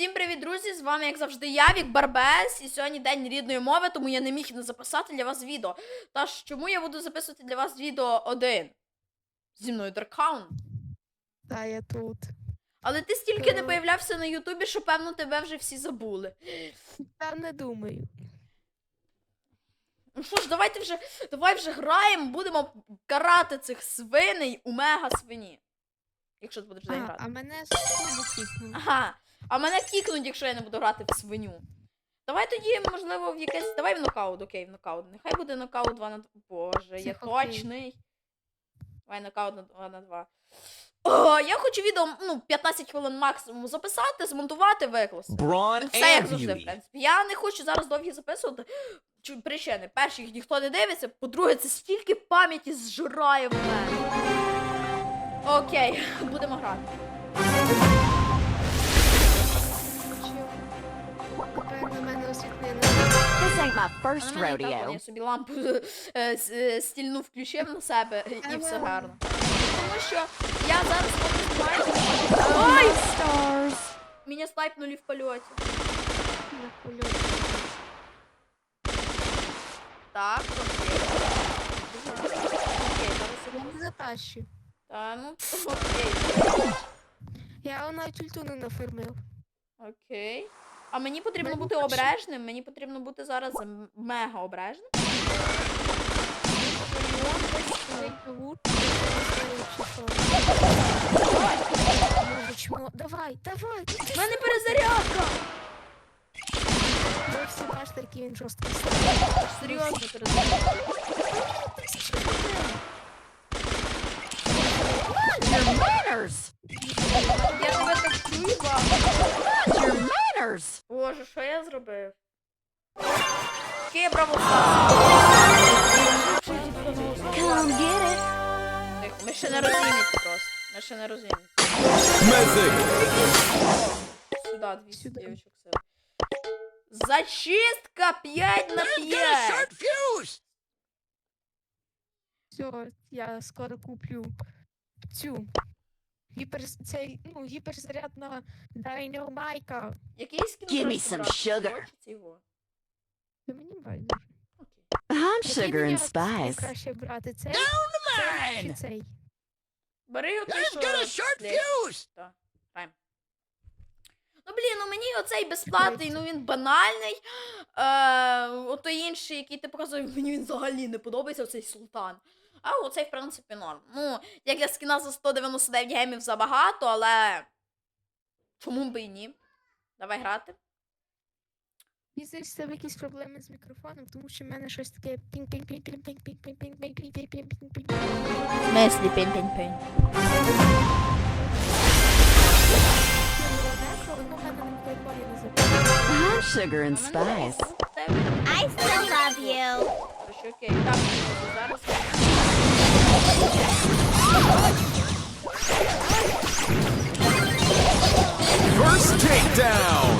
Всім привіт, друзі! З вами, як завжди, я, Вік Барбес, і сьогодні день рідної мови, тому я не міг не записати для вас відео. Тож, чому я буду записувати для вас відео один? Зі мною Даркаун. Та я тут. Але ти стільки не Е. появлявся на Ютубі, що певно тебе вже всі забули. Та не думаю. Ну що ж, давайте вже, давай вже граємо, будемо карати цих свиней у мега свині. Якщо ти будеш А, грати. а мене. Ага. А мене кікнуть, якщо я не буду грати в свиню. Давай тоді, можливо, в якесь. Давай в нокаут, окей, в нокаут. Нехай буде нокаут 2 на 2. Боже, я точний. Давай нокаут на 2 на 2. О, я хочу відео, ну, 15 хвилин максимум записати, змонтувати, викласти. Все як завжди, в принципі. Я не хочу зараз довгі записувати. Чу- Причини. Перше, їх ніхто не дивиться. По-друге, це стільки пам'яті зжирає в мене. Окей, будемо грати. Ain't my first rodeo. Я собі лампу е, с- е, стільну включив на себе і все гарно. Тому що я зараз. Ой! Stars. Мене снайпнули в польоті. На польоті. Так, окей. Окей, зараз секунду. не затащу. Та, ну, окей. Я навіть ульту не нафармив. Окей. А мені потрібно бути обережним, мені потрібно бути зараз мега обережним. Давай, давай. У мене перезарядка! Ви всі бачите, який він жорсткий. Серйозно перезарядка. Your manners. Я тебе так чую, ба. Your manners. Боже, що я зробив? Браво, Come get it. Ми ще не розуміємо просто. Ми ще не розуміємо. 200 Сюди. девочек сил. Зачистка 5 на 5. fuse. Все, я скоро куплю цю. Гіпер... Цей, ну, гіперзарядна Dynamite. Який скін Give me some sugar. Та мені байдуже. I'm sugar and spice. Краще брати цей, чи. Бери отой, I've що... got a short слід. fuse. Ну, блін, ну мені оцей безплатний, ну він банальний. Е, отой інший, який ти показував, мені він взагалі не подобається, оцей султан. А оцей, в принципі, норм. Ну, як для скіна за 199 гемів забагато, але. Чому би і ні? Давай грати. Мені здається, в якісь проблеми з мікрофоном, тому що в мене щось таке пінг пінг пінг пінг пінг пінг пінг пінг пінг пінг пінг пінг пінг пінг В смислі, не записано. I'm sugar and spice. I still love you. Зараз. First takedown.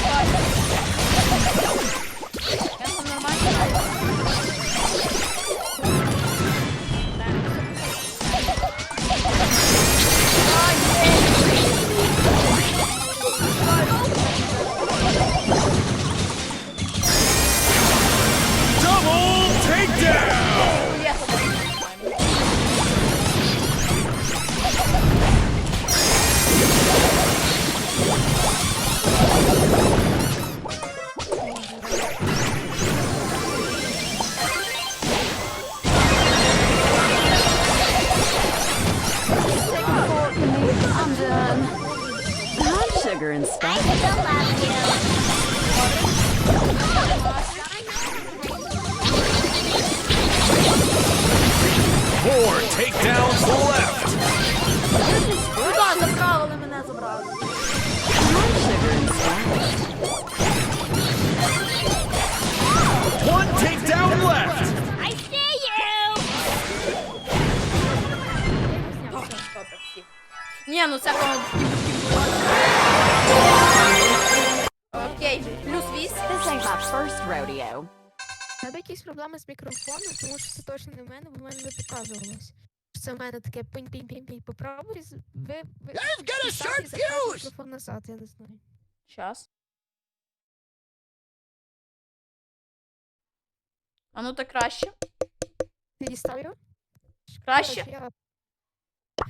sugar and spice. Four takedowns left. Куда забрали мене забрали? Brown sugar and spice. One takedown left. Добре, всі. Ні, ну це rodeo. Тебе якісь проблеми з мікрофоном, тому що це точно не в мене, бо в мене не показувалось. Що Це в мене таке пинь-пинь-пинь-пинь. Попробуй, з- ви, ви, I've got a і забрати fuse. мікрофон назад, я не знаю. Щас. А ну так краще. Ти дістав його? Краще. Коротше, я-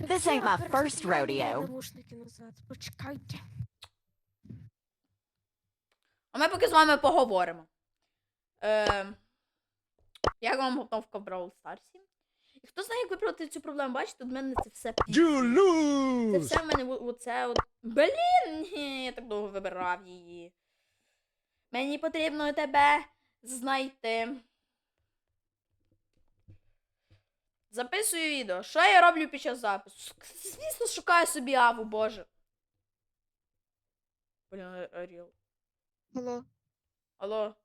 This ain't my Я first переставляю rodeo. Навушники назад. Почекайте. А ми поки з вами поговоримо. Е, як вам готовка в Brawl Старсі? І хто знає, як виправити цю проблему? Бачите, у мене це все Це все в мене оце от. Блін, я так довго вибирав її. Мені потрібно тебе знайти. Записую відео. Що я роблю під час запису? Звісно, шукаю собі аву, боже. Блін, Аріл. Алло. Алло.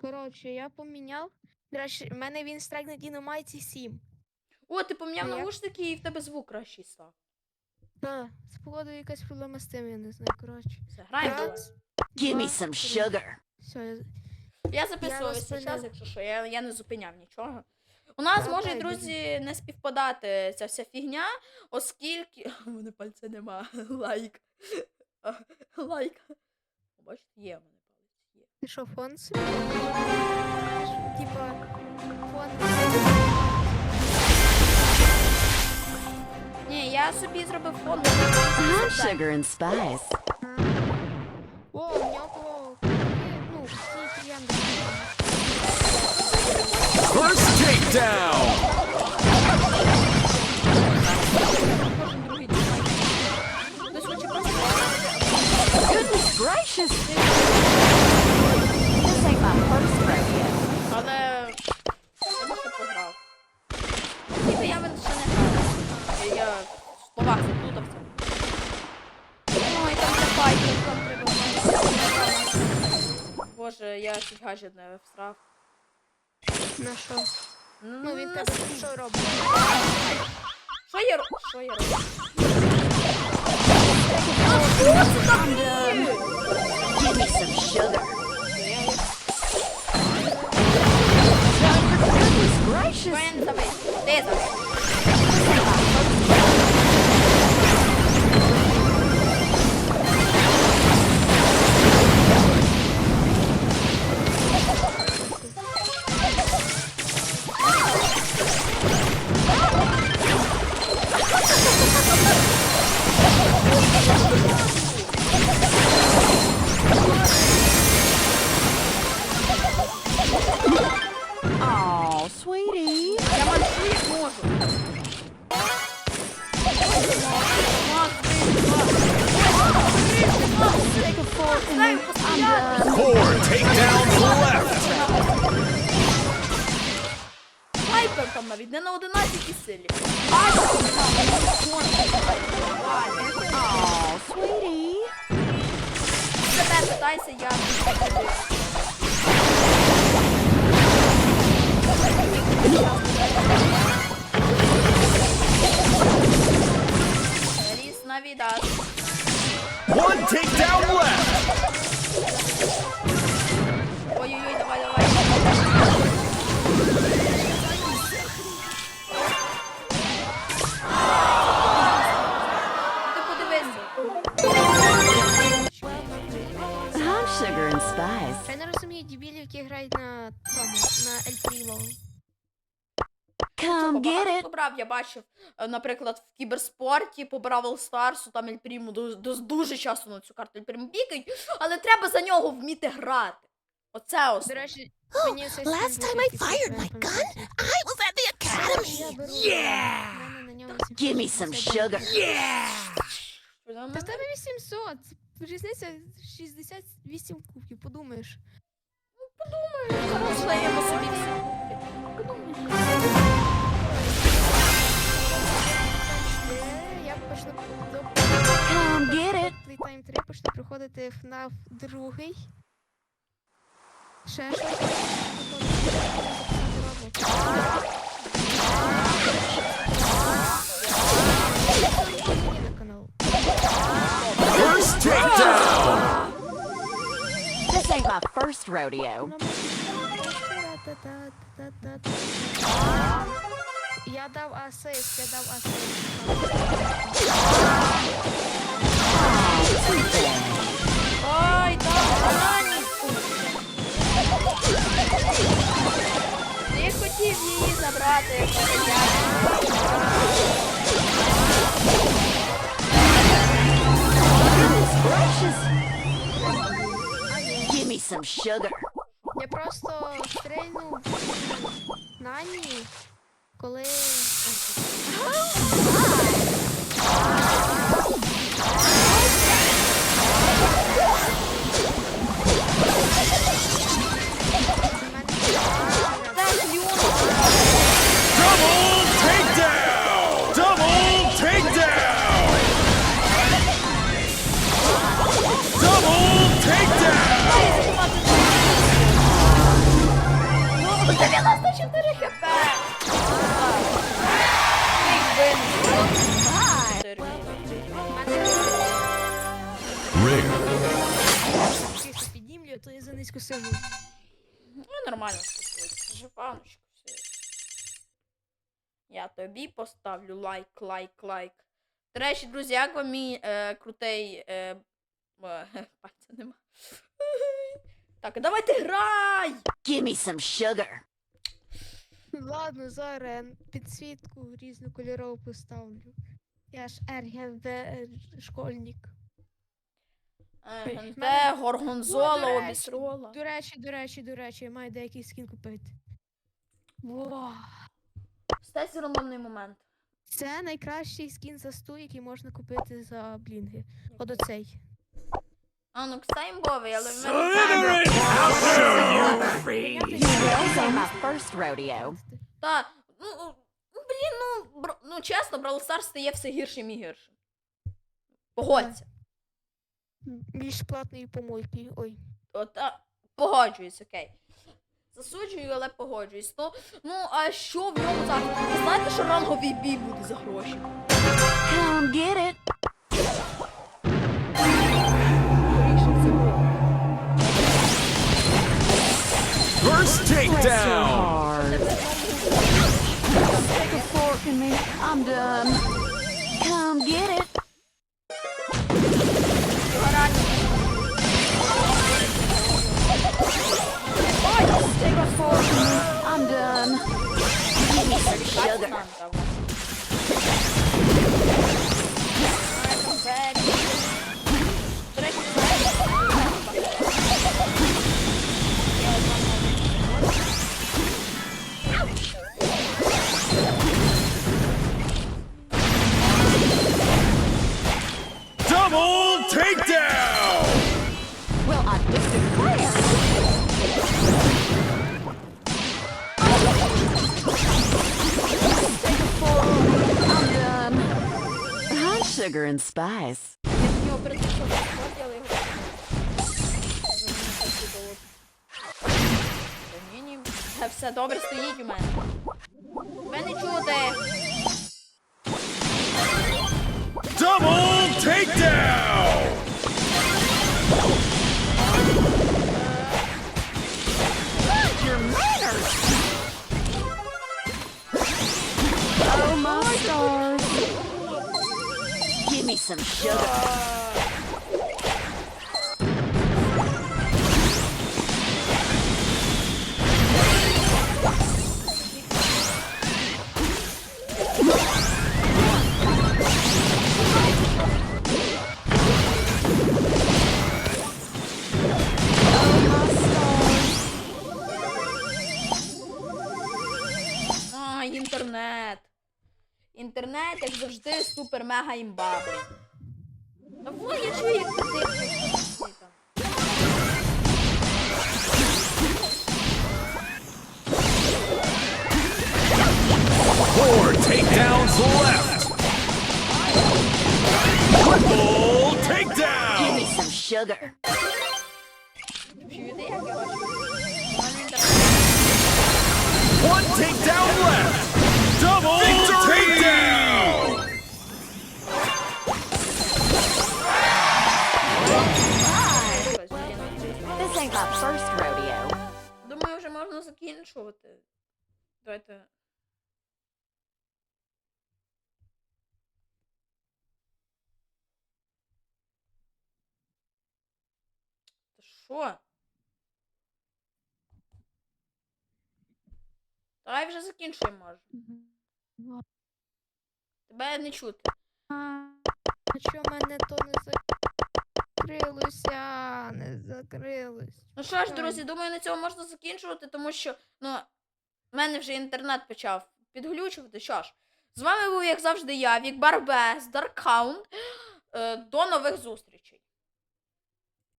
Коротше, я поміняв. До речі, в мене він страйк на Дінамайці 7. О, ти поміняв А як? наушники і в тебе звук кращий став. Так, це походу якась проблема з тим, я не знаю. Коротше. Все, граємо. Раз, давай. Give me два, some три. sugar. Все, я... Я вас весь час, якщо що, я, я не зупиняв нічого. У нас Та, може, окей, друзі, не співпадати ця вся фігня, оскільки. У мене пальця нема. Лайк. Лайк. Бачите, є в мене. Ти що, фон собі? Типа, фон. Ні, я собі зробив фон. Brown sugar and spice. О, у нього ну, всі клієнти. First takedown. Кожен другий дизайн. Хтось хоче просто. Goodness gracious. Гаджет не всрав. На що? Ну, він тебе що робить? Що я роблю? Що я роблю? Give me some Four takedowns left. Снайпер там навіть не на 11 силі. Oh, sweetie. Тебе питайся, я. На Come get it. Побрав, я бачив, е, наприклад, в кіберспорті по Бравл Старсу, там Ель Пріму дуже, часто на цю карту Ель Пріму бігають, але треба за нього вміти грати. Оце До речі, мені цей Last time I fired my gun. I was at the academy. Yeah. Give me some sugar. Yeah. Та в тебе 800. Різниця 68 кубків, подумаєш. Хорошо, я собі все. Е, Я get it. Playtime 3 почну проходити FNAF другий. Ще щось. на ain't my first rodeo. Я дав асист, я дав асист. Ой, там банані. Ти хотів її забрати. Goodness gracious. Give me some sugar. Я просто стрельнув Нані, коли. Силу. Ну, нормально спокійно. Жепаночку все. Я тобі поставлю лайк, лайк, лайк. До речі, друзі, як вам мій е, крутий. Е, е, пальця нема. Так, а давайте грай! Give me some sugar. Ладно, зараз я підсвітку різнокольорову поставлю. Я ж РГВ школьник. Е, Ой, Те горгонзола, О, до речі, обісрола. До речі, до речі, до речі, я маю деякий скін купити. Во. Стась рандомний момент. Це найкращий скін за 100, який можна купити за блінги. От оцей. А ну, кстати, імбовий, але в мене. You? My first rodeo. Та, ну, ну, блін, ну, бро, ну чесно, Brawl Stars стає все гіршим і гіршим. Погодься. Між платною помойкою. Ой. От, а, погоджуюсь, окей. Засуджую, але погоджуюсь. Ну, ну, а що в ньому? Ви знаєте, що ранговий бій буде за гроші? Come get it. First takedown. Stick a fork in me. I'm done. Double takedown. Well, I declare. Stick a fork. I'm done. Hot sugar and spice. Я в нього перед тим, що я його. Ні, ні. Та Все добре стоїть у мене. Ви не чути. Double some sugar. Інтернет. Інтернет, як завжди, супер мега імба, блін. Та вон я чую, як ти дихаєш. Ти там. Four takedowns left. Triple Give takedown. me some sugar. Чуєте, як я бачу? У мене інтернет. One takedown left. First rodeo. Думаю, вже можна закінчувати. Давайте. Та що? Давай вже закінчуємо може. Тебе не чути. А в мене то не закрилося? Не закрилось. Ну що ж, друзі, думаю, на цьому можна закінчувати, тому що ну, в мене вже інтернет почав підглючувати. Що ж, з вами був, як завжди, я, Вік Барбес, Даркхаунд. Е, До нових зустрічей.